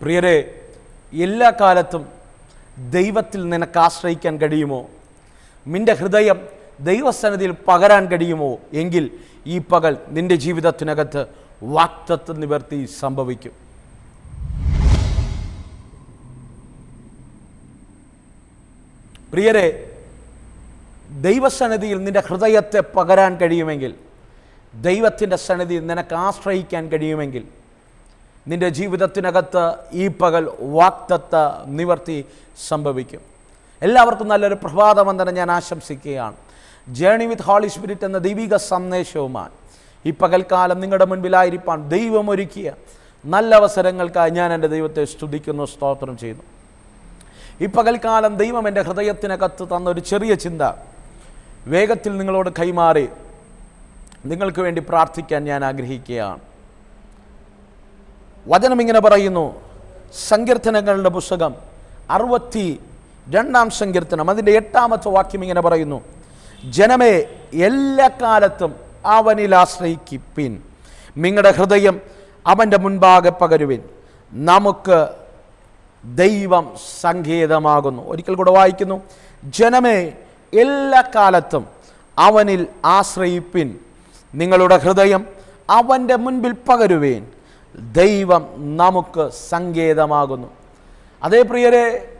പ്രിയരെ എല്ലാ കാലത്തും ദൈവത്തിൽ നിനക്ക് ആശ്രയിക്കാൻ കഴിയുമോ? നിന്റെ ഹൃദയം ദൈവസന്നിധിയിൽ പകരാൻ കഴിയുമോ? എങ്കിൽ ഈ പകൽ നിന്റെ ജീവിതത്തിനകത്ത് വാക്തത്വ നിവർത്തി സംഭവിക്കും. പ്രിയരെ ദൈവസന്നിധിയിൽ നിന്റെ ഹൃദയത്തെ പകരാൻ കഴിയുമെങ്കിൽ ദൈവത്തിന്റെ സന്നിധിയിൽ നിനക്ക് ആശ്രയിക്കാൻ കഴിയുമെങ്കിൽ നിന്റെ ജീവിതത്തിനകത്ത് ഈ പകൽ വാക്തത്വ നിവർത്തി സംഭവിക്കും. എല്ലാവർക്കും നല്ലൊരു പ്രഭാതമന്ദനം ഞാൻ ആശംസിക്കുകയാണ്. ജേണി വിത്ത് ഹോളി സ്പിരിറ്റ് എന്ന ദൈവിക സന്ദേശവുമായി ഈ പകൽക്കാലം നിങ്ങളുടെ മുൻപിലായിരിക്കാൻ ദൈവമൊരുക്കിയ നല്ല അവസരങ്ങൾക്കായി ഞാൻ എന്റെ ദൈവത്തെ സ്തുതിക്കുന്നു സ്തോത്രം ചെയ്യുന്നു. ഈ പകൽക്കാലം ദൈവം എന്റെ ഹൃദയത്തിനകത്ത് തന്ന ഒരു ചെറിയ ചിന്ത വേഗത്തിൽ നിങ്ങളോട് കൈമാറി നിങ്ങൾക്ക് വേണ്ടി പ്രാർത്ഥിക്കാൻ ഞാൻ ആഗ്രഹിക്കുകയാണ്. വചനം ഇങ്ങനെ പറയുന്നു. സങ്കീർത്തനങ്ങളുടെ പുസ്തകം അറുപത്തി രണ്ടാം സങ്കീർത്തനം. അതിന്റെ എട്ടാമത്തെ വാക്യം ഇങ്ങനെ പറയുന്നു. ജനമേ എല്ലാ കാലത്തും അവനിൽ ആശ്രയിക്കിപ്പിൻ. നിങ്ങളുടെ ഹൃദയം അവന്റെ മുൻപാകെ പകരുവിൻ. നമുക്ക് ദൈവം സംഗീതമാകുന്നു ഒരിക്കൽ കൂടെ വായിക്കുന്നു. ജനമേ എല്ലാ കാലത്തും അവനിൽ ആശ്രയിപ്പിൻ. നിങ്ങളുടെ ഹൃദയം അവന്റെ മുൻപിൽ പകരുവേൻ. ദൈവം നമുക്ക് സങ്കേതമാകുന്നു. അതേ പ്രിയരെ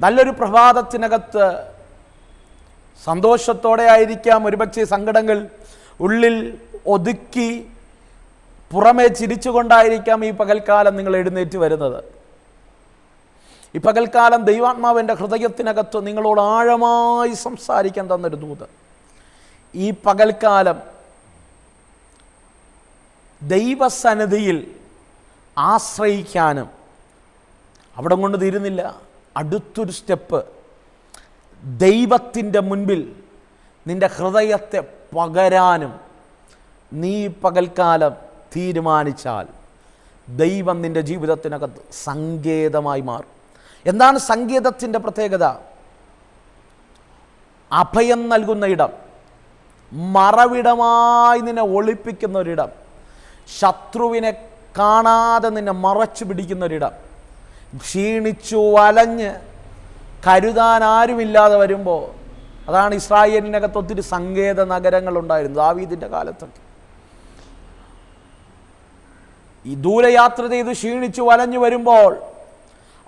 നല്ലൊരു പ്രഭാതത്തിനകത്ത് സന്തോഷത്തോടെ ആയിരിക്കാം ഒരുപക്ഷെ സങ്കടങ്ങൾ ഉള്ളിൽ ഒതുക്കി പുറമേ ചിരിച്ചുകൊണ്ടായിരിക്കാം ഈ പകൽക്കാലം നിങ്ങൾ എഴുന്നേറ്റ് വരുന്നത്. ഈ പകൽക്കാലം ദൈവാത്മാവിന്റെ ഹൃദയത്തിനകത്ത് നിങ്ങളോട് ആഴമായി സംസാരിക്കാൻ തന്നൊരു ദൂത് ഈ പകൽക്കാലം ദൈവസന്നിധിയിൽ ആശ്രയിക്കാനും അവിടെ കൊണ്ട് തീരുന്നില്ല. അടുത്തൊരു സ്റ്റെപ്പ്. ദൈവത്തിന്റെ മുൻപിൽ നിന്റെ ഹൃദയത്തെ പകരാനും നീ പകൽക്കാലം തീരുമാനിച്ചാൽ ദൈവം നിന്റെ ജീവിതത്തിനകത്ത് സങ്കേതമായി മാറും. എന്താണ് സങ്കേതത്തിന്റെ പ്രത്യേകത? അഭയം നൽകുന്ന ഇടം. മറവിടമായി നിന്നെ ഒളിപ്പിക്കുന്ന ഒരിടം ശത്രുവിനെ കാണാതെ നിന്നെ മറച്ചു പിടിക്കുന്ന ഒരിടം ക്ഷീണിച്ചു വലഞ്ഞ് കരുതാൻ ആരുമില്ലാതെ വരുമ്പോൾ അതാണ് ഇസ്രായേലിനകത്ത് ഒത്തിരി സങ്കേത നഗരങ്ങളുണ്ടായിരുന്നു ദാവീദിന്റെ കാലത്തൊക്കെ. ഈ ദൂരയാത്ര ചെയ്ത് ക്ഷീണിച്ചു വലഞ്ഞു വരുമ്പോൾ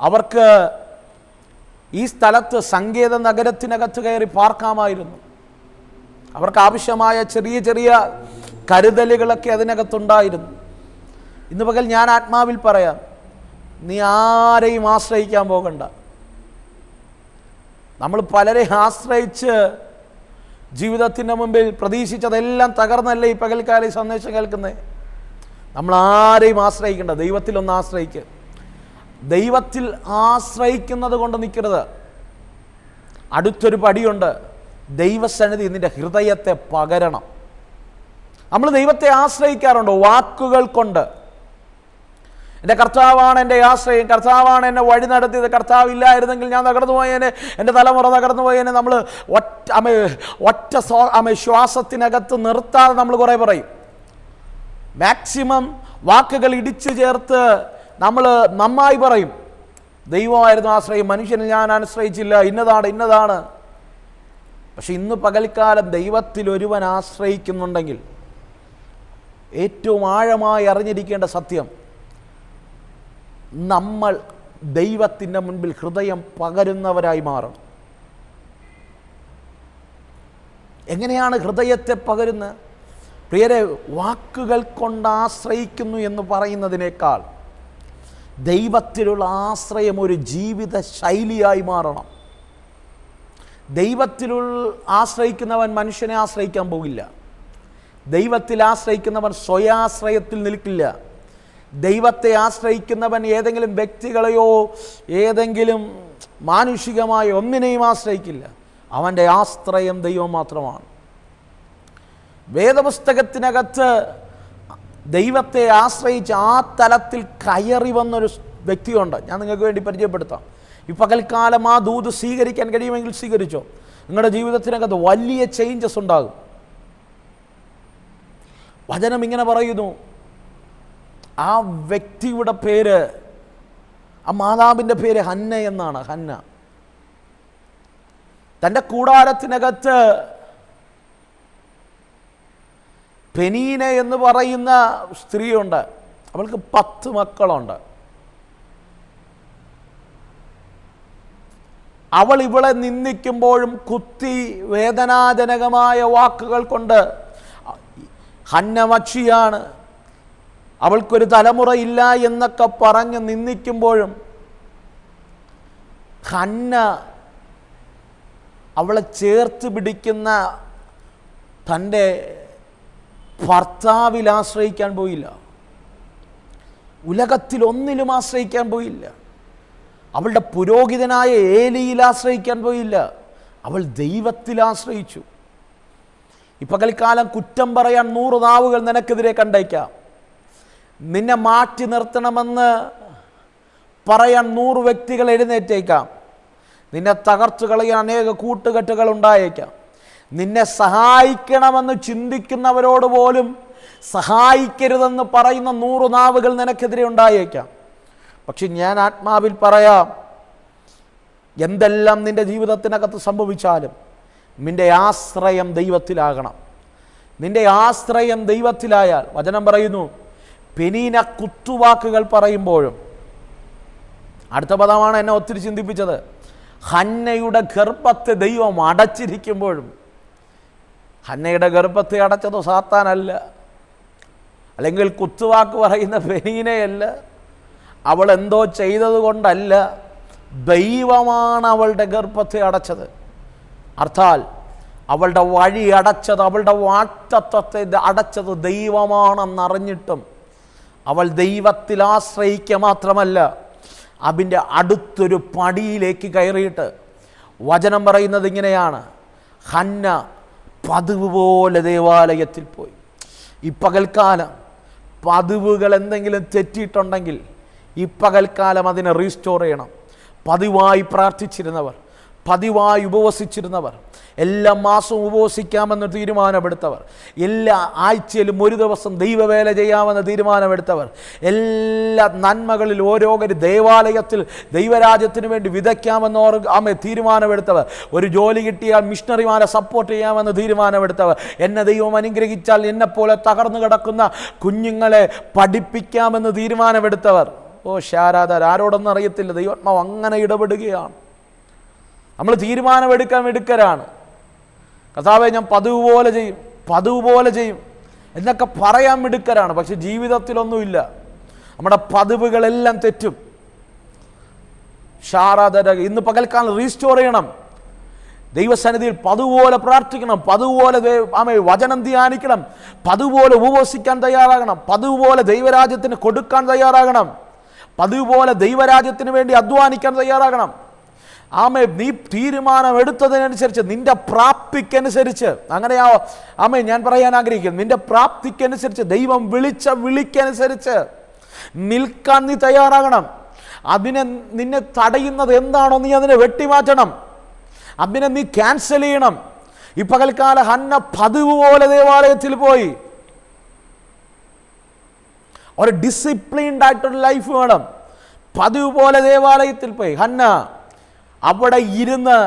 അവർക്ക് ഈ സ്ഥലത്ത് സങ്കേത നഗരത്തിനകത്ത് കയറി പാർക്കാമായിരുന്നു. അവർക്ക് ആവശ്യമായ ചെറിയ ചെറിയ കരുതലുകളൊക്കെ അതിനകത്തുണ്ടായിരുന്നു. ഇന്ന് പകൽ ഞാൻ ആത്മാവിൽ പറയാം നീ ആരെയും ആശ്രയിക്കാൻ പോകണ്ട. നമ്മൾ പലരെ ആശ്രയിച്ച് ജീവിതത്തിന്റെ മുമ്പിൽ പ്രതീക്ഷിച്ചതെല്ലാം തകർന്നല്ലേ ഈ പകൽക്കാല സന്ദേശം കേൾക്കുന്നത് നമ്മൾ ആരെയും ആശ്രയിക്കേണ്ട ദൈവത്തിലൊന്ന് ആശ്രയിക്കുക ദൈവത്തിൽ ആശ്രയിക്കുന്നത് കൊണ്ട് നിൽക്കരുത്. അടുത്തൊരു പടിയുണ്ട് ദൈവസന്നിധി നിന്റെ ഹൃദയത്തെ പകരണം. നമ്മൾ ദൈവത്തെ ആശ്രയിക്കാറുണ്ട്? വാക്കുകൾ കൊണ്ട്. എന്റെ കർത്താവാണ് എന്റെ ആശ്രയം. കർത്താവാണ് എന്നെ വഴി നടത്തിയത്. കർത്താവ് ഇല്ലായിരുന്നെങ്കിൽ ഞാൻ തകർന്നു പോയേനെ. എന്റെ തലമുറ തകർന്നു പോയേനെ. നമ്മൾ ഒറ്റ അമേ ഒറ്റ സ്വ അമേ ശ്വാസത്തിനകത്ത് നിർത്താതെ നമ്മൾ കുറേ പറയും. മാക്സിമം വാക്കുകൾ ഇടിച്ചു ചേർത്ത് നമ്മൾ നന്നായി പറയും. ദൈവമായിരുന്നു ആശ്രയം. മനുഷ്യന് ഞാൻ ആശ്രയിച്ചില്ല. ഇന്നതാണ് ഇന്നതാണ്. പക്ഷെ ഇന്ന് പകൽക്കാലം ദൈവത്തിൽ ഒരുവൻ ആശ്രയിക്കുന്നുണ്ടെങ്കിൽ ഏറ്റവും ആഴമായി അറിഞ്ഞിരിക്കേണ്ട സത്യം നമ്മൾ ദൈവത്തിന്റെ മുൻപിൽ ഹൃദയം പകരുന്നവരായി മാറണം എങ്ങനെയാണ് ഹൃദയത്തെ പകരുന്നത് പ്രിയരെ വാക്കുകൾ കൊണ്ട് ആശ്രയിക്കുന്നു എന്ന് പറയുന്നതിനേക്കാൾ ദൈവത്തിലുള്ള ആശ്രയം ഒരു ജീവിത ശൈലിയായി മാറണം. ദൈവത്തിലുള്ള ആശ്രയിക്കുന്നവൻ മനുഷ്യനെ ആശ്രയിക്കാൻ പോകില്ല. ദൈവത്തിൽ ആശ്രയിക്കുന്നവൻ സ്വയാശ്രയത്തിൽ നിൽക്കില്ല. ദൈവത്തെ ആശ്രയിക്കുന്നവൻ ഏതെങ്കിലും വ്യക്തികളെയോ ഏതെങ്കിലും മാനുഷികമായ ഒന്നിനെയും ആശ്രയിക്കില്ല. അവന്റെ ആശ്രയം ദൈവം മാത്രമാണ്. വേദപുസ്തകത്തിനകത്ത് ദൈവത്തെ ആശ്രയിച്ച് ആ തലത്തിൽ കയറി വന്നൊരു വ്യക്തിയുണ്ട്. ഞാൻ നിങ്ങൾക്ക് വേണ്ടി പരിചയപ്പെടുത്താം. ഈ പകൽക്കാലം ആ ദൂത് സ്വീകരിക്കാൻ കഴിയുമെങ്കിൽ സ്വീകരിച്ചോ. നിങ്ങളുടെ ജീവിതത്തിനകത്ത് വലിയ ചേഞ്ചസ് ഉണ്ടാകും. വചനം ഇങ്ങനെ പറയുന്നു. ആ വ്യക്തിയുടെ പേര് ആ മാതാവിന്റെ പേര് ഹന്ന എന്നാണ് ഹന്ന. തന്റെ കൂടാരത്തിനകത്ത് പെനീന എന്ന് പറയുന്ന സ്ത്രീയുണ്ട്. അവൾക്ക് പത്ത് മക്കളുണ്ട്. അവൾ ഇവളെ നിന്ദിക്കുമ്പോഴും കുത്തി വേദനാജനകമായ വാക്കുകൾ കൊണ്ട് ഹന്നമക്ഷിയാണ് അവൾക്കൊരു തലമുറയില്ല എന്നൊക്കെ പറഞ്ഞ് നിന്ദിക്കുമ്പോഴും ഹന്ന അവളെ ചേർത്ത് പിടിക്കുന്ന തന്റെ ഭർത്താവിൽ ആശ്രയിക്കാൻ പോയില്ല. ഉലകത്തിൽ ഒന്നിലും ആശ്രയിക്കാൻ പോയില്ല. അവളുടെ പുരോഹിതനായ ഏലിയിൽ ആശ്രയിക്കാൻ പോയില്ല. അവൾ ദൈവത്തിൽ ആശ്രയിച്ചു. ഈ പകൽക്കാലം കുറ്റം പറയാൻ നൂറ് നാവുകൾ നിനക്കെതിരെ കണ്ടേക്കാം. നിന്നെ മാറ്റി നിർത്തണമെന്ന് പറയാൻ നൂറ് വ്യക്തികൾ എഴുന്നേറ്റേക്കാം. നിന്നെ തകർത്തു കളയാൻ അനേക കൂട്ടുകെട്ടുകൾ ഉണ്ടായേക്കാം. നിന്നെ സഹായിക്കണമെന്ന് ചിന്തിക്കുന്നവരോട് പോലും സഹായിക്കരുതെന്ന് പറയുന്ന നൂറ് നാവുകൾ നിനക്കെതിരെ ഉണ്ടായേക്കാം. പക്ഷെ ഞാൻ ആത്മാവിൽ പറയാം എന്തെല്ലാം നിന്റെ ജീവിതത്തിനകത്ത് സംഭവിച്ചാലും നിന്റെ ആശ്രയം ദൈവത്തിലാകണം. നിന്റെ ആശ്രയം ദൈവത്തിലായാൽ വചനം പറയുന്നു പെനീന കുത്തുവാക്കുകൾ പറയുമ്പോഴും അടുത്ത പദമാണ് എന്നെ ഒത്തിരി ചിന്തിപ്പിച്ചത് ഹന്നയുടെ ഗർഭത്തെ ദൈവം അടച്ചിരിക്കുമ്പോഴും ഹന്നയുടെ ഗർഭത്തെ അടച്ചത് സാത്താനല്ല അല്ലെങ്കിൽ കുത്തുവാക്ക് പറയുന്ന പെനീനയല്ല അവൾ എന്തോ ചെയ്തത് കൊണ്ടല്ല ദൈവമാണ് അവളുടെ ഗർഭത്തെ അടച്ചത്. അർത്ഥാൽ അവളുടെ വഴി അടച്ചത് അവളുടെ വാട്ടത്വത്തെ അടച്ചത് ദൈവമാണെന്നറിഞ്ഞിട്ടും അവൾ ദൈവത്തിൽ ആശ്രയിക്കുക മാത്രമല്ല അതിന്റെ അടുത്തൊരു പടിയിലേക്ക് കയറിയിട്ട് വചനം പറയുന്നത് ഇങ്ങനെയാണ്. ഹന്ന പതിവ് പോലെ ദേവാലയത്തിൽ പോയി. ഈ പകൽക്കാലം പതിവുകൾ എന്തെങ്കിലും തെറ്റിയിട്ടുണ്ടെങ്കിൽ ഈ പകൽക്കാലം അതിനെ റീസ്റ്റോർ ചെയ്യണം. പതിവായി പ്രാർത്ഥിച്ചിരുന്നവർ പതിവായി ഉപവസിച്ചിരുന്നവർ. എല്ലാ മാസവും ഉപവസിക്കാമെന്ന് തീരുമാനമെടുത്തവർ. എല്ലാ ആഴ്ചയിലും ഒരു ദിവസം ദൈവവേല ചെയ്യാമെന്ന് തീരുമാനമെടുത്തവർ. എല്ലാ നന്മകളിൽ ഓരോരു ദേവാലയത്തിൽ ദൈവരാജ്യത്തിന് വേണ്ടി വിതയ്ക്കാമെന്ന് ഓർ ആമെ തീരുമാനമെടുത്തവർ. ഒരു ജോലി കിട്ടിയാൽ മിഷണറിമാരെ സപ്പോർട്ട് ചെയ്യാമെന്ന് തീരുമാനമെടുത്തവർ. എന്നെ ദൈവം അനുഗ്രഹിച്ചാൽ എന്നെപ്പോലെ തകർന്നു കിടക്കുന്ന കുഞ്ഞുങ്ങളെ പഠിപ്പിക്കാമെന്ന് തീരുമാനമെടുത്തവർ. ഓ ശാരാധാർ ആരോടൊന്നും അറിയത്തില്ല. ദൈവാത്മാവ് അങ്ങനെ ഇടപെടുകയാണ്. നമ്മൾ തീരുമാനമെടുക്കാൻ എടുക്കരാണ് കഥാവെ ഞാൻ പതിവ് പോലെ ചെയ്യും. പതിവ് പോലെ ചെയ്യും. എന്നൊക്കെ പറയാൻ മിടുക്കരാണ്. പക്ഷെ ജീവിതത്തിലൊന്നുമില്ല. നമ്മുടെ പതിവുകളെല്ലാം തെറ്റും. ഷാറാദര ഇന്ന് പകൽക്കാലം റീസ്റ്റോർ ചെയ്യണം. ദൈവസന്നിധിയിൽ പതുപോലെ പ്രാർത്ഥിക്കണം. പതുപോലെ ആമേ വചനം ധ്യാനിക്കണം. പതുപോലെ ഉപവസിക്കാൻ തയ്യാറാകണം. പതുപോലെ ദൈവരാജ്യത്തിന് കൊടുക്കാൻ തയ്യാറാകണം. പതുപോലെ ദൈവരാജ്യത്തിന് വേണ്ടി അധ്വാനിക്കാൻ തയ്യാറാകണം. ആമേ നീ തീരുമാനം എടുത്തതിനനുസരിച്ച് നിന്റെ പ്രാപ്തിക്കനുസരിച്ച്. അങ്ങനെയാ ആമേ ഞാൻ പറയാൻ ആഗ്രഹിക്കുന്നു. നിന്റെ പ്രാപ്തിക്കനുസരിച്ച് ദൈവം വിളിച്ച വിളിക്കനുസരിച്ച് നിൽക്കാൻ നീ തയ്യാറാകണം. അതിനെ നിന്നെ തടയുന്നത് എന്താണോ നീ അതിനെ വെട്ടിമാറ്റണം. അതിനെ നീ ക്യാൻസൽ ചെയ്യണം. ഈ പകൽക്കാല ഹന്ന പതിവ് പോലെ ദേവാലയത്തിൽ പോയി. ഒരു ഡിസിപ്ലിൻഡ് ആയിട്ടൊരു ലൈഫ് വേണം. പതിവ് പോലെ ദേവാലയത്തിൽ പോയി. ഹന്ന അവിടെ ഇരുന്ന്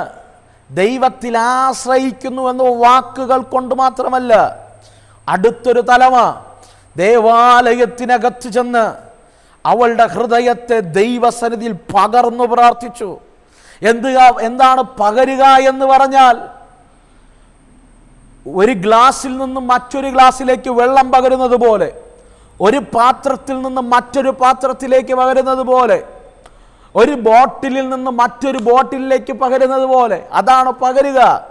ദൈവത്തിൽ ആശ്രയിക്കുന്നു എന്ന വാക്കുകൾ കൊണ്ട് മാത്രമല്ല അടുത്തൊരു തലമ ദേവാലയത്തിനകത്ത് ചെന്ന് അവളുടെ ഹൃദയത്തെ ദൈവസന്നിധിയിൽ പകർന്നു പ്രാർത്ഥിച്ചു. എന്ത് എന്താണ് പകരുക എന്ന് പറഞ്ഞാൽ ഒരു ഗ്ലാസ്സിൽ നിന്നും മറ്റൊരു ഗ്ലാസ്സിലേക്ക് വെള്ളം പകരുന്നത് പോലെ ഒരു പാത്രത്തിൽ നിന്നും മറ്റൊരു പാത്രത്തിലേക്ക് പകരുന്നത് പോലെ ഒരു ബോട്ടിലിൽ നിന്ന് മറ്റൊരു ബോട്ടിലേക്ക് പകരുന്നത് പോലെ അതാണ് പകരുക.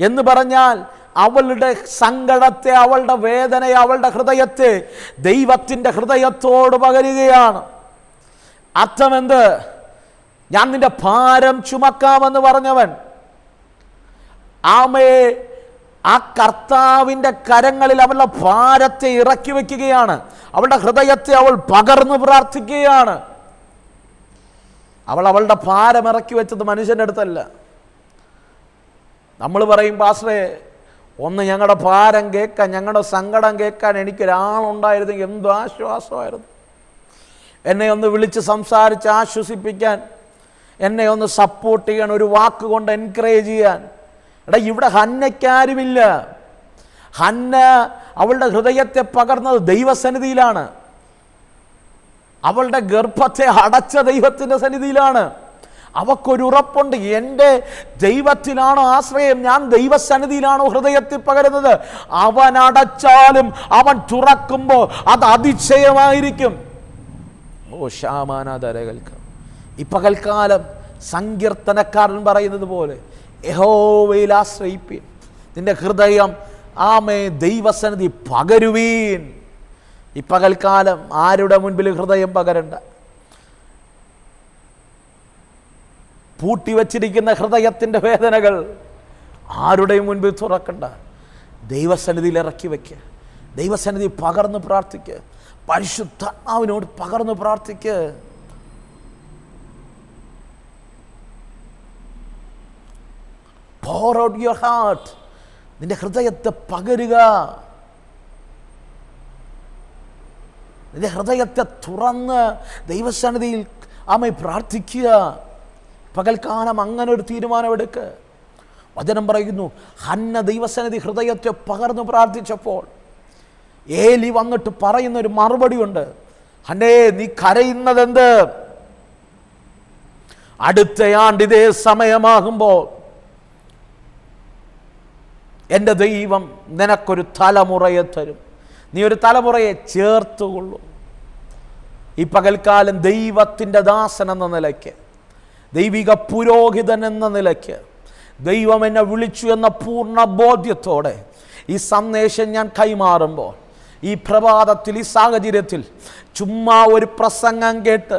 എന്ന് പറഞ്ഞാൽ അവളുടെ സങ്കടത്തെ അവളുടെ വേദനയെ അവളുടെ ഹൃദയത്തെ ദൈവത്തിന്റെ ഹൃദയത്തോട് പകരുകയാണ്. അർത്ഥമെന്ത്? ഞാൻ നിന്റെ ഭാരം ചുമക്കാമെന്ന് പറഞ്ഞവൻ. ആമയെ ആ കർത്താവിന്റെ കരങ്ങളിൽ അവളുടെ ഭാരത്തെ ഇറക്കി വയ്ക്കുകയാണ്. അവളുടെ ഹൃദയത്തെ അവൾ പകർന്നു പ്രാർത്ഥിക്കുകയാണ്. അവൾ അവളുടെ ഭാരം ഇറക്കി വെച്ചത് മനുഷ്യന്റെ അടുത്തല്ല. നമ്മൾ പറയും പാസ്റ്ററെ ഒന്ന് ഞങ്ങളുടെ ഭാരം കേൾക്കാൻ ഞങ്ങളുടെ സങ്കടം കേൾക്കാൻ എനിക്കൊരാളുണ്ടായിരുന്നെങ്കിൽ എന്ത് ആശ്വാസമായിരുന്നു. എന്നെ ഒന്ന് വിളിച്ച് സംസാരിച്ച് ആശ്വസിപ്പിക്കാൻ എന്നെ ഒന്ന് സപ്പോർട്ട് ചെയ്യാൻ ഒരു വാക്ക് കൊണ്ട് എൻകറേജ് ചെയ്യാൻ. എടാ ഇവിടെ ഹന്നയ്ക്കാരുമില്ല ഹന്ന അവളുടെ ഹൃദയത്തെ പകർന്നത് ദൈവസന്നിധിയിലാണ്. അവളുടെ ഗർഭത്തെ അടച്ച ദൈവത്തിന്റെ സന്നിധിയിലാണ്. അവക്കൊരു ഉറപ്പുണ്ട് എന്റെ ദൈവത്തിലാണ് ആശ്രയം? ഞാൻ ദൈവസന്നിധിയിലാണോ ഹൃദയത്തിൽ പകരുന്നത്? അവൻ അടച്ചാലും അവൻ തുറക്കുമ്പോൾ അത് അതിശയമായിരിക്കും. ഓ ശ്യാമാനാധരകൾക്ക് ഈ പകൽക്കാലം സങ്കീർത്തനക്കാരൻ പറയുന്നത് പോലെ യഹോവയിൽ ആശ്രയിപ്പീൻ നിന്റെ ഹൃദയം ആമേ ദൈവസന്നിധി പകരുവീൻ. ഈ പകൽക്കാലം ആരുടെ മുൻപിൽ ഹൃദയം പകരണ്ട? പൂട്ടിവച്ചിരിക്കുന്ന ഹൃദയത്തിന്റെ വേദനകൾ ആരുടെയും മുൻപിൽ തുറക്കണ്ട? ദൈവസന്നിധിയിൽ ഇറക്കി വയ്ക്കുക ദൈവസന്നിധി പകർന്ന് പ്രാർത്ഥിക്കുക പരിശുദ്ധാത്മാവിനോട് പകർന്ന് പ്രാർത്ഥിക്കുക പോർ ഔട്ട് യുവർ ഹാർട്ട് നിന്റെ ഹൃദയത്തെ പകരുക. നിന്റെ ഹൃദയത്തെ തുറന്ന് ദൈവസന്നിധിയിൽ ആമ പ്രാർത്ഥിക്കുക. പകൽക്കാലം അങ്ങനെ ഒരു തീരുമാനമെടുക്ക്. വചനം പറയുന്നു ഹന്ന ദൈവസന്നിധി ഹൃദയത്തെ പകർന്നു പ്രാർത്ഥിച്ചപ്പോൾ ഏലി വന്നിട്ട് പറയുന്ന ഒരു മറുപടിയുണ്ട്. ഹന്നേ നീ കരയുന്നതെന്ത്? അടുത്തയാണ്ട് ഇതേ സമയമാകുമ്പോൾ എന്റെ ദൈവം നിനക്കൊരു തലമുറയെ തരും. നീ ഒരു തലമുറയെ ചേർത്തുകൊള്ളൂ. ഈ പകൽക്കാലം ദൈവത്തിന്റെ ദാസൻ എന്ന നിലയ്ക്ക് ദൈവിക പുരോഹിതൻ എന്ന നിലയ്ക്ക് ദൈവം എന്നെ വിളിച്ചു എന്ന പൂർണ ബോധ്യത്തോടെ ഈ സന്ദേശം ഞാൻ കൈമാറുമ്പോൾ ഈ പ്രഭാതത്തിൽ ഈ സാഹചര്യത്തിൽ ചുമ്മാ ഒരു പ്രസംഗം കേട്ട്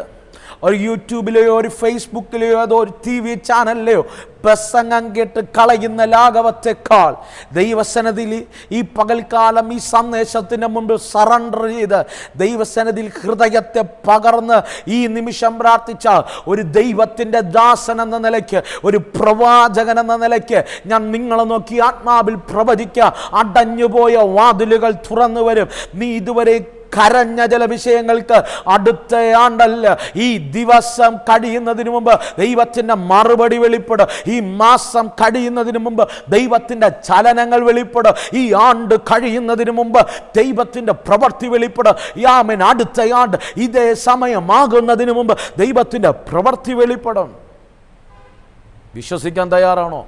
ഒരു യൂട്യൂബിലെയോ ഒരു ഫേസ്ബുക്കിലെയോ അതോ ഒരു ടി വി ചാനലിലെയോ പ്രസംഗം കേട്ട് കളയുന്ന ലാഘവത്തെക്കാൾ ദൈവസനതിൽ ഈ പകൽക്കാലം ഈ സന്ദേശത്തിന് മുമ്പ് സറണ്ടർ ചെയ്ത് ദൈവസനതിൽ ഹൃദയത്തെ പകർന്ന് ഈ നിമിഷം പ്രാർത്ഥിച്ച ഒരു ദൈവത്തിന്റെ ദാസൻ എന്ന നിലയ്ക്ക് ഒരു പ്രവാചകൻ എന്ന നിലയ്ക്ക് ഞാൻ നിങ്ങളെ നോക്കി ആത്മാവിൽ പ്രവചിക്കുക. അടഞ്ഞുപോയ വാതിലുകൾ തുറന്നു വരും. നീ ഇതുവരെ കരഞ്ഞ ചില വിഷയങ്ങൾക്ക് അടുത്ത ആണ്ടല്ല. ഈ ദിവസം കഴിയുന്നതിന് മുമ്പ് ദൈവത്തിന്റെ മറുപടി വെളിപ്പെടും. ഈ മാസം കഴിയുന്നതിന് മുമ്പ് ദൈവത്തിന്റെ ചലനങ്ങൾ വെളിപ്പെടും. ഈ ആണ്ട് കഴിയുന്നതിന് മുമ്പ് ദൈവത്തിന്റെ പ്രവൃത്തി വെളിപ്പെടും. യാമൻ അടുത്ത ആണ്ട് ഇതേ സമയമാകുന്നതിന് മുമ്പ് ദൈവത്തിന്റെ പ്രവൃത്തി വെളിപ്പെടും. വിശ്വസിക്കാൻ തയ്യാറാണോ?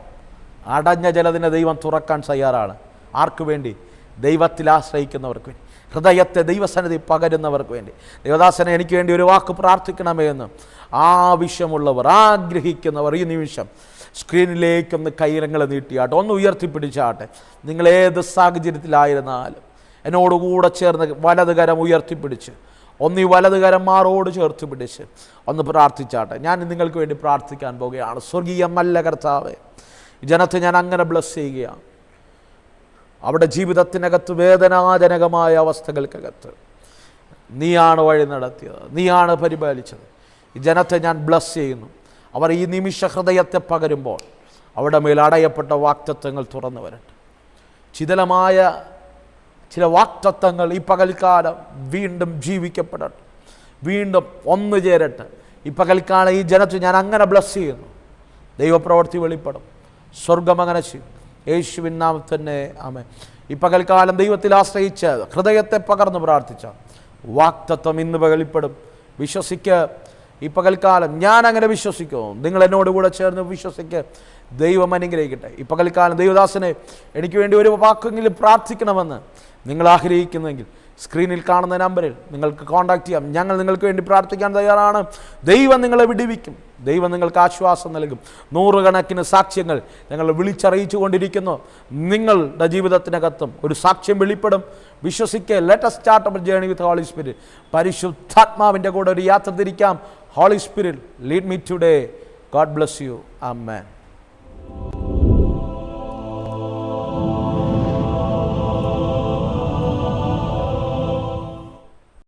അടഞ്ഞ ജലതിനെ ദൈവം തുറക്കാൻ തയ്യാറാണ്. ആർക്കു വേണ്ടി? ദൈവത്തിൽ ആശ്രയിക്കുന്നവർക്ക് വേണ്ടി ഹൃദയത്തെ ദൈവസന്നിധി പകരുന്നവർക്ക് വേണ്ടി. ദൈവദാസനെ എനിക്ക് വേണ്ടി ഒരു വാക്ക് പ്രാർത്ഥിക്കണമേ എന്ന് ആവശ്യമുള്ളവർ ആഗ്രഹിക്കുന്നവർ ഈ നിമിഷം സ്ക്രീനിലേക്കൊന്ന് കൈരങ്ങൾ നീട്ടിയാട്ടെ ഒന്ന് ഉയർത്തിപ്പിടിച്ചാട്ടെ. നിങ്ങൾ സാഹചര്യത്തിലായിരുന്നാലും എന്നോടുകൂടെ ചേർന്ന് വലതുകരം ഉയർത്തിപ്പിടിച്ച് ഒന്ന് ഈ വലതുകരന്മാരോട് ചേർത്ത് പിടിച്ച് ഒന്ന് പ്രാർത്ഥിച്ചാട്ടെ. ഞാൻ നിങ്ങൾക്ക് വേണ്ടി പ്രാർത്ഥിക്കാൻ പോവുകയാണ്. സ്വർഗീയ മല്ല കർത്താവേ ജനത്തെ ഞാൻ അങ്ങനെ ബ്ലസ് ചെയ്യുകയാണ്. അവിടെ ജീവിതത്തിനകത്ത് വേദനാജനകമായ അവസ്ഥകൾക്കകത്ത്. നീയാണ് വഴി നടത്തിയത്. നീയാണ് പരിപാലിച്ചത്. ഈ ജനത്തെ ഞാൻ ബ്ലസ് ചെയ്യുന്നു. അവർ ഈ നിമിഷ ഹൃദയത്തെ പകരുമ്പോൾ അവിടെ മേൽ അടയപ്പെട്ട വാക്തത്വങ്ങൾ തുറന്നു വരട്ടെ. ചിതലമായ ചില വാക്തത്വങ്ങൾ ഈ പകൽക്കാലം വീണ്ടും ജീവിക്കപ്പെടട്ടെ. വീണ്ടും ഒന്നു ചേരട്ടെ. ഈ പകൽക്കാലം ഈ ജനത്തെ ഞാൻ അങ്ങനെ ബ്ലസ് ചെയ്യുന്നു. ദൈവപ്രവൃത്തി വെളിപ്പെടും. സ്വർഗം അങ്ങനെ ചെയ്യും. യേശുവിൻ നാമത്തന്നെ ആമേ ഈ പകൽക്കാലം ദൈവത്തിൽ ആശ്രയിച്ച് ഹൃദയത്തെ പകർന്ന് പ്രാർത്ഥിച്ച വാക്തത്വം ഇന്ന് പകലിപ്പെടും വിശ്വസിക്ക് ഈ പകൽക്കാലം ഞാൻ അങ്ങനെ വിശ്വസിക്കുന്നു നിങ്ങൾ എന്നോട് കൂടെ ചേർന്ന് വിശ്വസിക്ക്. ദൈവം അനുഗ്രഹിക്കട്ടെ. ഈ പകൽക്കാലം ദൈവദാസനെ എനിക്ക് വേണ്ടി ഒരു വാക്കെങ്കിലും പ്രാർത്ഥിക്കണമെന്ന് നിങ്ങൾ ആഗ്രഹിക്കുന്നെങ്കിൽ സ്ക്രീനിൽ കാണുന്ന നമ്പറിൽ നിങ്ങൾക്ക് കോൺടാക്ട് ചെയ്യാം. ഞങ്ങൾ നിങ്ങൾക്ക് വേണ്ടി പ്രാർത്ഥിക്കാൻ തയ്യാറാണ്. ദൈവം നിങ്ങളെ വിടിവിക്കും. ദൈവം നിങ്ങൾക്ക് ആശ്വാസം നൽകും. നൂറുകണക്കിന് സാക്ഷ്യങ്ങൾ ഞങ്ങൾ വിളിച്ചറിയിച്ചു കൊണ്ടിരിക്കുന്നു. നിങ്ങളുടെ ജീവിതത്തിനകത്തും ഒരു സാക്ഷ്യം വെളിപ്പെടും. വിശ്വസിക്കുക let's start journey with holy spirit പരിശുദ്ധാത്മാവിന്റെ കൂടെ ഒരു യാത്ര തിരിക്കാം. Holy spirit lead me today God bless you amen